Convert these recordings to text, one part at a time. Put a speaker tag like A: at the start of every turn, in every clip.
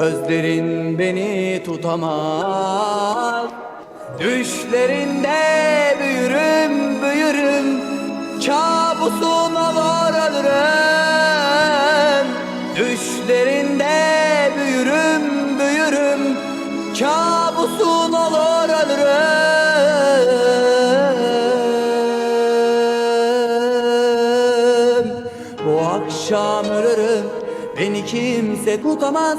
A: Gözlerin beni tutamaz. Düşlerinde büyürüm büyürüm. Kabusuna varalırım. Düşlerinde büyürüm büyürüm. Kabusuna varalırım. Bu akşam ölürüm. Beni kimse tutamaz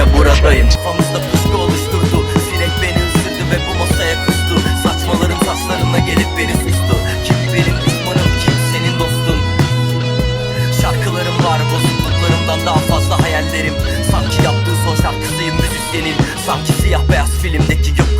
B: Yine buradayım. Kafamızda pusu oluşturdu. Sinek beni ısırdı ve bu masaya kustu. Saçmalarım saçlarına gelip beni sustu. Kim benim düşmanım kim senin dostun? Şarkılarım var bozukluklarımdan daha fazla hayallerim. Sanki yaptığı son şarkısıyım müzisyenin Sanki siyah beyaz filmdeki gök